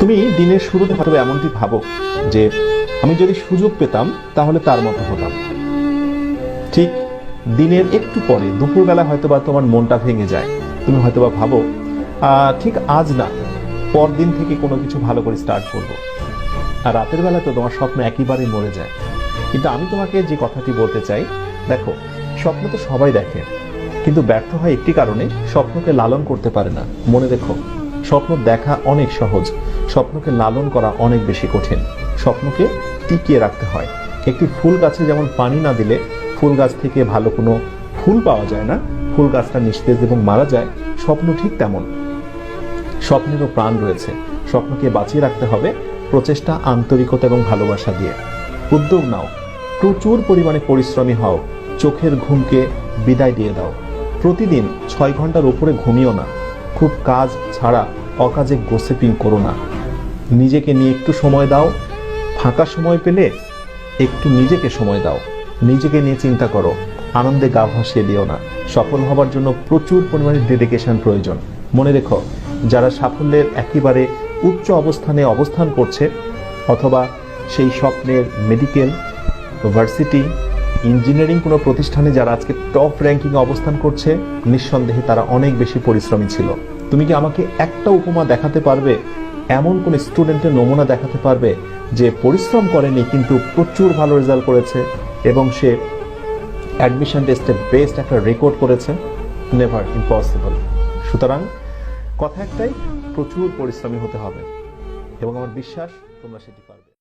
তুমি দিনের শুরুতে হয়তো এমনটি ভাবো যে আমি যদি সুযোগ পেতাম, তাহলে তার মতো হতাম। ঠিক দিনের একটু পরে, দুপুরবেলা হয়তো বা তোমার মনটা ভেঙে যায়। তুমি হয়তো বা ভাবো ঠিক আজ না, পরদিন থেকে কোনো কিছু ভালো করে স্টার্ট করব। আর রাতের বেলা তো তোমার স্বপ্ন একেবারেই মরে যায়। কিন্তু আমি তোমাকে যে কথাটি বলতে চাই, দেখো, স্বপ্ন তো সবাই দেখে, কিন্তু ব্যর্থ হয় একটি কারণে স্বপ্নকে লালন করতে পারে না। মনে রেখো। স্বপ্ন দেখা অনেক সহজ। স্বপ্নকে লালন করা অনেক বেশি কঠিন। স্বপ্নকে টিকিয়ে রাখতে হয়। একটি ফুল গাছে যেমন পানি না দিলে ফুল গাছ থেকে ভালো কোনো ফুল পাওয়া যায় না, ফুল গাছটা নিস্তেজ এবং মারা যায়, স্বপ্ন ঠিক তেমন। স্বপ্নেরও প্রাণ রয়েছে। স্বপ্নকে বাঁচিয়ে রাখতে হবে প্রচেষ্টা, আন্তরিকতা এবং ভালোবাসা দিয়ে। উদ্যোগ নাও। প্রচুর পরিমাণে পরিশ্রমী হও। চোখের ঘুমকে বিদায় দিয়ে দাও। প্রতিদিন ছয় ঘণ্টার উপরে ঘুমিও না। খুব কাজ ছাড়া অকাজে গোসিপিং করো না। নিজেকে নিয়ে একটু সময় দাও, ফাঁকা সময় পেলে একটু নিজেকে সময় দাও। নিজেকে নিয়ে চিন্তা করো, আনন্দে গা ভাসিয়ে দিও না। সফল হবার জন্য প্রচুর পরিমাণে ডেডিকেশন প্রয়োজন। মনে রেখো, যারা সাফল্যের একেবারে উচ্চ অবস্থানে অবস্থান করছে, অথবা সেই স্বপ্নের মেডিকেল ভার্সিটি ইঞ্জিনিয়ারিং কোনো প্রতিষ্ঠানে যারা আজকে টপ র্যাঙ্কিং অবস্থান করছে, নিঃসন্দেহে তারা অনেক বেশি পরিশ্রমী ছিল। তুমি কি আমাকে একটা উপমা দেখাতে পারবে? এমন কোন স্টুডেন্টের নমুনা দেখাতে পারবে যে পরিশ্রম করেনি কিন্তু প্রচুর ভালো রেজাল্ট করেছে এবং সে অ্যাডমিশন টেস্টে বেস্ট একটা রেকর্ড করেছে? নেভার ইম্পসিবল সুতরাং কথা একটাই, প্রচুর পরিশ্রমী হতে হবে এবং আমার বিশ্বাস তোমরা সেটি পারবে।